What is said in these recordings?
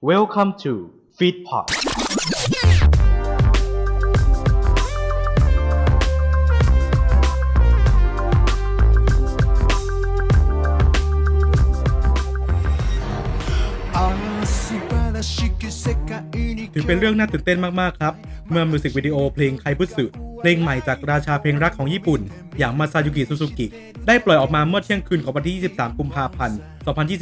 Welcome to Feedpot ถือเป็นเรื่องน่าตื่นเต้นมาก ๆ ครับ เมื่อมิวสิกวิดีโอเพลงไคบุสึ เพลงใหม่จากราชาเพลงรักของญี่ปุ่น อย่างมาซายุกิซูซูกิ ได้ปล่อยออกมาเมื่อเที่ยงคืนของวันที่ 23 กุมภาพันธ์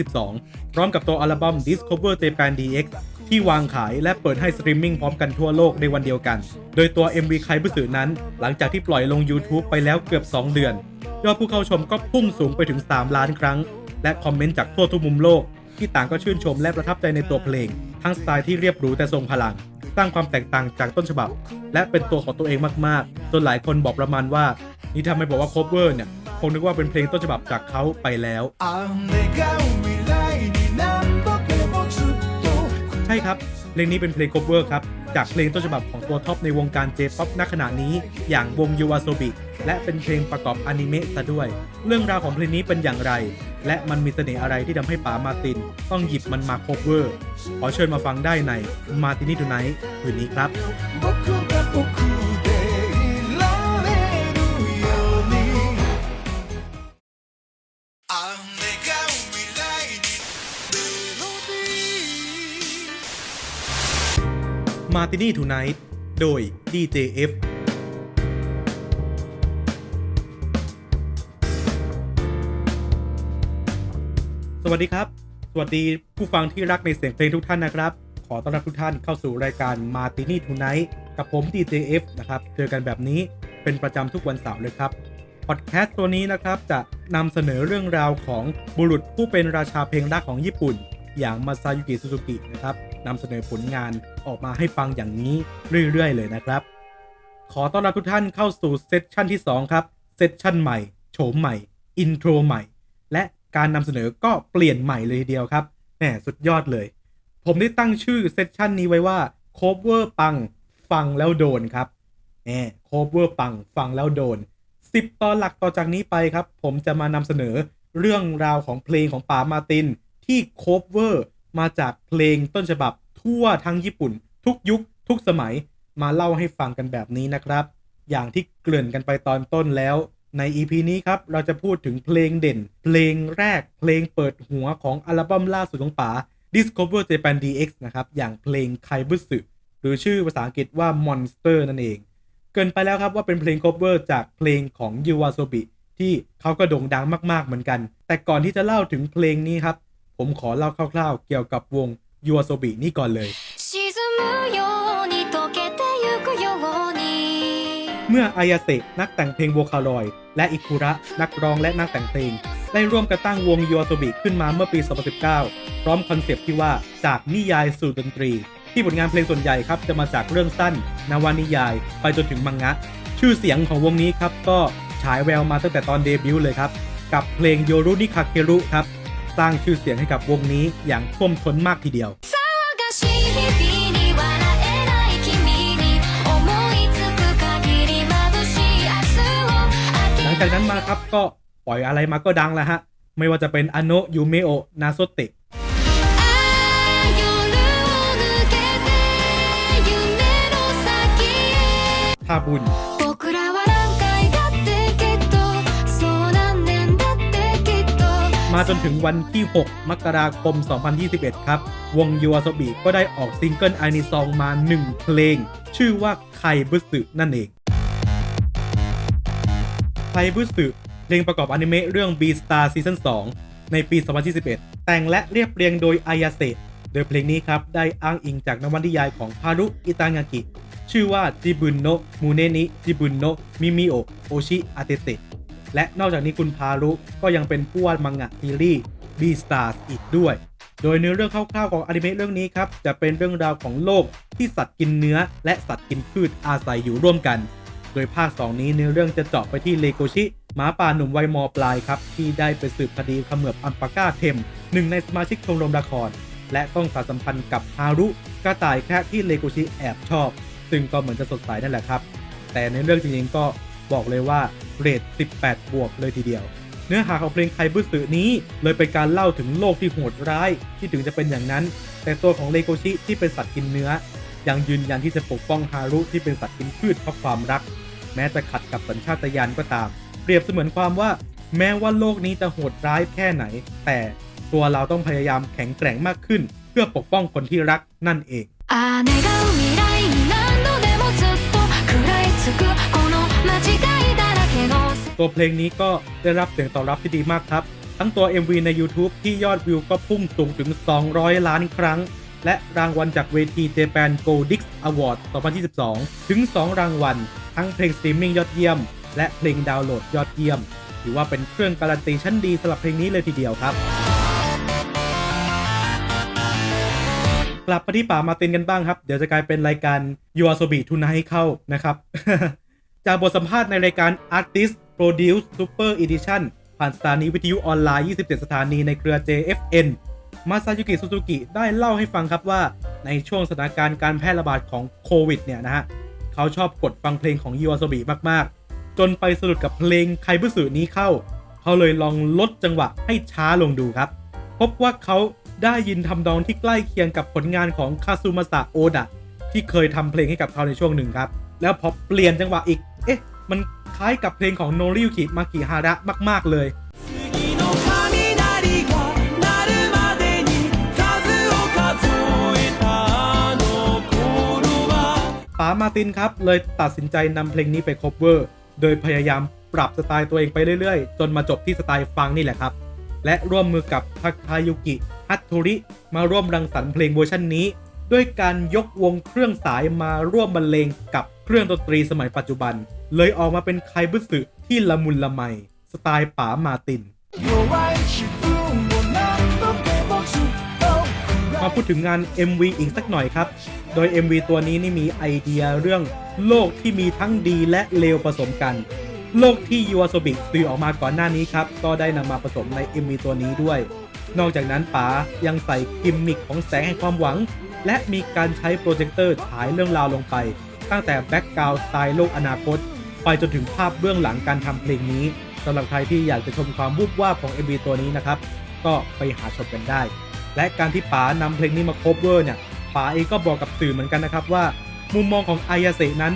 2022 พร้อมกับตัวอัลบั้ม Discover Japan DX ที่วางขายและเปิดให้สตรีมมิ่งพร้อมกันทั่วโลกในวันเดียวกัน โดยตัว MV ไคบุสึนั้น หลังจากที่ปล่อยลง YouTube ไปแล้วเกือบ 2 เดือน ยอดผู้เข้าชมก็พุ่งสูงไปถึง 3 ล้านครั้ง และคอมเมนต์จากทั่วทุกมุมโลก ที่ต่างก็ชื่นชมและประทับใจในตัวเพลง ทั้งสไตล์ที่เรียบหรูแต่ทรงพลัง สร้างความแตกต่างจากต้นฉบับ และเป็นตัวของตัวเองมากๆ จนหลายคนบอกประมาณว่า นี่ทำไมบอกว่าโคเวอร์เนี่ยคงนึกว่าเป็นเพลงต้นฉบับจากเขาไปแล้ว ใช่ครับเพลงนี้เป็นเพลงโคเวอร์ครับ จากเพลงต้นฉบับของตัวท็อปในวงการเจป๊อปณขณะนี้ อย่างวงยูวาโซบิและเป็นเพลงประกอบอนิเมะซะด้วย เรื่องราวของเพลงนี้เป็นอย่างไร และมันมีเสน่ห์อะไรที่ทำให้ป๋ามาติน ต้องหยิบมันมาโคเวอร์ ขอเชิญมาฟังได้ในมาตินี่ทูไนท์คืนนี้ครับ มาตินี่ทูไนท์โดย DJF สวัสดีครับ สวัสดีผู้ฟังที่รักในเสียงเพลงทุกท่านนะครับ ขอต้อนรับทุกท่านเข้าสู่รายการ Martini Tonight กับผม DJF นะครับ เจอกันแบบนี้เป็นประจำทุกวันเสาร์เลยครับพอดแคสต์ตัวนี้นะครับจะนำเสนอเรื่องราวของบุรุษผู้เป็นราชาเพลงรักของญี่ปุ่น อย่างมาซายุกิซูซูกินะครับ นำเสนอผลงานออกมาให้ฟังอย่างนี้เรื่อยๆ เลยนะครับ ขอต้อนรับทุกท่านเข้าสู่เซสชั่นที่ 2 ครับ เซสชั่นใหม่ โฉมใหม่ อินโทรใหม่ และการนำเสนอก็เปลี่ยนใหม่เลยทีเดียวครับแหมสุดยอดเลย ผมได้ตั้งชื่อเซสชันนี้ไว้ว่า cover ปังฟังแล้วโดนครับแหม cover ปังฟังแล้วโดน 10 ตอนหลักต่อจากนี้ไปครับ ผมจะมานำเสนอเรื่องราวของเพลงของป๋ามาร์ตินที่ cover มาจากเพลงต้นฉบับทั่วทั้งญี่ปุ่น ทุกยุคทุกสมัยมาเล่าให้ฟังกันแบบนี้นะครับ อย่างที่เกริ่นกันไปตอนต้นแล้วใน EP นี้ครับ เราจะพูดถึงเพลงเด่น เพลงแรก เพลงเปิดหัวของอัลบั้มล่าสุดของป๋า Discover Japan DX นะครับ อย่างเพลงไคบุสึหรือชื่อภาษาอังกฤษว่า Monster นั่นเอง เกินไปแล้วครับว่าเป็นเพลง cover จากเพลงของยูวาโซบิที่เขาก็โด่งดังมากๆเหมือนกัน แต่ก่อนที่จะเล่าถึงเพลงนี้ครับ ผมขอเล่าคร่าวๆ เกี่ยวกับวงยูโซบินี่ก่อนเลย เมื่ออายาเซะนักแต่งเพลงโวคาลอย และอิคุระนักร้องและนักแต่งเพลง ได้ร่วมกันตั้งวงยูโซบิขึ้นมาเมื่อปี 2019 พร้อมคอนเซปต์ที่ว่าจากนิยายสู่ดนตรี ที่ผลงานเพลงส่วนใหญ่ครับจะมาจากเรื่องสั้น นวนิยาย ไปจนถึงมังงะ ชื่อเสียงของวงนี้ครับก็ฉายแววมาตั้งแต่ตอนเดบิวต์เลยครับกับเพลงโยรุนิคาเครุครับ สร้างชื่อเสียงให้กับวงนี้อย่างท่วมท้นมากทีเดียวหลังจากนั้นมาครับก็ปล่อยอะไรมาก็ดังแล้วฮะ ไม่ว่าจะเป็นอโนยูเมโอนาโซเตะกทาบุญ มาจนถึงวันที่ 6 มกราคม 2021 ครับ วงยูอาโซบิก็ได้ออกซิงเกิลไอนิซองมา 1 เพลง ชื่อว่าไคบุสึนั่นเองไคบุสึเพลงประกอบอนิเมะเรื่อง B Star Season 2 ในปี 2021 แต่งและเรียบเรียงโดยอายาเซะโดยเพลงนี้ครับ ได้อ้างอิงจากนวนิยายของฮารุอิตางากิ ชื่อว่าจิบุนโนมูเนนิจิบุนโนมิมิโอโอชิอาเตเตะ และนอกจากนี้คุณพารุก็ยังเป็นผู้วาดมังงะซีรีส์ B-Stars อีกด้วย โดยเนื้อเรื่องคร่าวๆของอนิเมะเรื่องนี้ครับ จะเป็นเรื่องราวของโลกที่สัตว์กินเนื้อ และสัตว์กินพืชอาศัยอยู่ร่วมกัน โดยภาค 2 นี้เนื้อเรื่องจะเจาะไปที่เลโกชิหมาป่าหนุ่มวัยมปลายครับ ที่ได้ไปสืบคดีขมือบอัมปาก้าเทมหนึ่งในสมาชิกชมรมละคร และต้องสานสัมพันธ์กับฮารุกระต่ายแค่ที่เลโกชิแอบชอบ ซึ่งก็เหมือนจะสดใสนั่นแหละครับ แต่ในเรื่องจริงๆก็บอกเลยว่า เรท 18 บวกเลยทีเดียว เนื้อหาของเพลงไคบุสึนี้ เลยเป็นการเล่าถึงโลกที่โหดร้าย ที่ถึงจะเป็นอย่างนั้น แต่ตัวของเลโกชิที่เป็นสัตว์กินเนื้อ ยังยืนยันที่จะปกป้องฮารุที่เป็นสัตว์กินพืชเพราะความรัก แม้จะขัดกับสัญชาตญาณก็ตาม เปรียบเสมือนความว่า แม้ว่าโลกนี้จะโหดร้ายแค่ไหน แต่ตัวเราต้องพยายามแข็งแกร่งมากขึ้น เพื่อปกป้องคนที่รักนั่นเอง あ願う未来に何度でもずっと食らいつくこの間違いだらけの世 ตัวเพลงนี้ก็ได้รับเสียงตอบรับที่ดีมากครับ ทั้งตัว MV ใน YouTube ที่ยอดวิวก็พุ่งสูงถึง 200 ล้านครั้ง และรางวัลจากเวที Japan Goldix Award 2022 ถึง 2 รางวัล ทั้งเพลงสตรีมมิ่งยอดเยี่ยม และเพลงดาวน์โหลดยอดเยี่ยม ถือว่าเป็นเครื่องการันตีชั้นดีสำหรับเพลงนี้เลยทีเดียวครับกลับมาที่ป่ามาตินกันบ้างครับ เดี๋ยวจะกลายเป็นรายการ y o a s o b i Tonight เข้านะครับ จากบทสัมภาษณ์ในรายการ Artist Produce Super Edition ผ่านสถานีวิทยุออนไลน์ 27 สถานีในเครือ JFN มาซายุกิซูซูกิได้เล่าให้ฟังครับว่า ในช่วงสถานการณ์การแพร่ระบาดของโควิดเนี่ยนะฮะ เขาชอบกดฟังเพลงของยูอาโซบิมาก ๆ จนไปสะดุดกับเพลงไคบุสึนี้เข้า เขาเลยลองลดจังหวะให้ช้าลงดูครับ พบว่าเขาได้ยินทำนองที่ใกล้เคียงกับผลงานของคาซูมาสะโอดะที่เคยทำเพลงให้กับเขาในช่วงหนึ่งครับ แล้วพอเปลี่ยนจังหวะอีก มันคล้ายกับเพลงของโนริยุกิมากิฮาระมาก ๆ เลยป๋ามาตินครับ เลยตัดสินใจนำเพลงนี้ไปคบเวอร์ โดยพยายามปรับสไตล์ตัวเองไปเรื่อย ๆ จนมาจบที่สไตล์ฟังนี่แหละครับ และร่วมมือกับทาคายุกิฮัตโทริ มาร่วมรังสรรค์เพลงเวอร์ชันนี้ ด้วยการยกวงเครื่องสายมาร่วมบรรเลงกับเครื่องดนตรีสมัยปัจจุบัน เลยออกมาเป็นไคบุสึที่ละมุนละไม สไตล์ป๋ามาติน มาพูดถึงงาน MV อีกสักหน่อยครับ โดย MV ตัวนี้นี่มีไอเดียเรื่องโลกที่มีทั้งดีและเลวผสมกัน โลกที่ยูอาโซบิสื่อออกมาก่อนหน้านี้ครับ ก็ได้นำมาผสมใน MV ตัวนี้ด้วย นอกจากนั้นป๋ายังใส่กิมมิคของแสงแห่งความหวัง และมีการใช้โปรเจคเตอร์ฉายเรื่องราวลงไป ตั้งแต่แบ็กกราวด์สไตล์โลกอนาคต ไปจนถึงภาพเบื้องหลังการทำเพลงนี้สำหรับใครที่อยากจะชมความวูบวาบของ MV ตัวนี้นะครับ ก็ไปหาชมกันได้ และการที่ป๋านำเพลงนี้มาโคเวอร์เนี่ยป๋าเองก็บอกกับสื่อเหมือนกันนะครับว่า มุมมองของอายาเซนั้น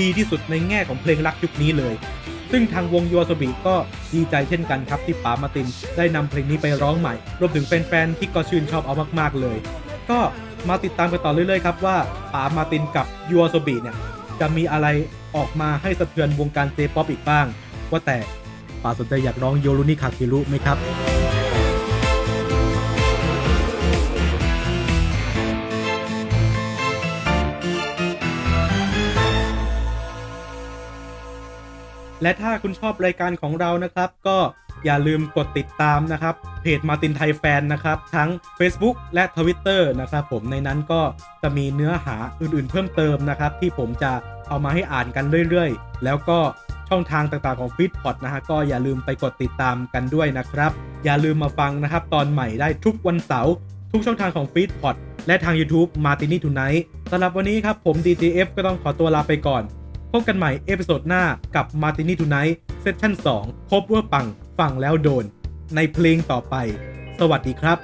ดีที่สุดในแง่ของเพลงรักยุคนี้เลย ซึ่งทางวงยู a โ o บิก็ดีใจเช่นกันครับที่ป๋ามาตินได้นำเพลงนี้ไปร้องใหม่ รวมถึงแฟนๆที่ก็ชื่นชอบเอามากๆเลย ก็มาติดตามกันต่อเรื่อยๆครับว่าป๋ามาตินกับยู a โ o บิเนี่ย จะมีอะไรออกมาให้สะเทือนวงการเจป๊อปอีกบ้าง ว่าแต่ป๋าสนใจอยากร้องโยรุนิคาคิรุไหมครับและถ้าคุณชอบรายการของเรานะครับ ก็ อย่าลืมกดติดตามนะครับ เพจมาตินไทยแฟนนะครับ ทั้ง Facebook และ Twitter นะครับผมในนั้นก็จะมีเนื้อหาอื่นๆเพิ่มเติมนะครับ ที่ผมจะเอามาให้อ่านกันเรื่อยๆ แล้วก็ช่องทางต่างๆของฟีดพอดนะฮะก็อย่าลืมไปกดติดตามกันด้วยนะครับ อย่าลืมมาฟังนะครับ ตอนใหม่ได้ทุกวันเสาร์ทุกช่องทางของฟีดพอดและทาง YouTube Martini Tonight สำหรับวันนี้ครับผม DJF ก็ต้องขอตัวลาไปก่อน พบกันใหม่เอพิโซดหน้ากับ Martini Tonight เซสชั่น2ครบเวอร์ปัง ฟังแล้วโดน ในเพลงต่อไป สวัสดีครับข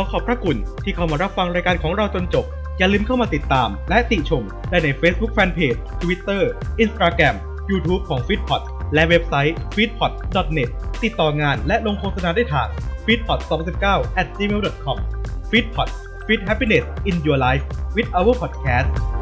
อขอบพระคุณที่เข้ามารับฟังรายการของเราจนจบ อย่าลืมเข้ามาติดตาม และติชมได้ใน Facebook Fanpage Twitter Instagram YouTube ของ f e e d p o t และเว็บไซต์ feedpot.net ติดต่องานและลงโฆษณาได้ทาง feedpot 2019 at gmail.com feedpot Fit happiness in your life with our podcast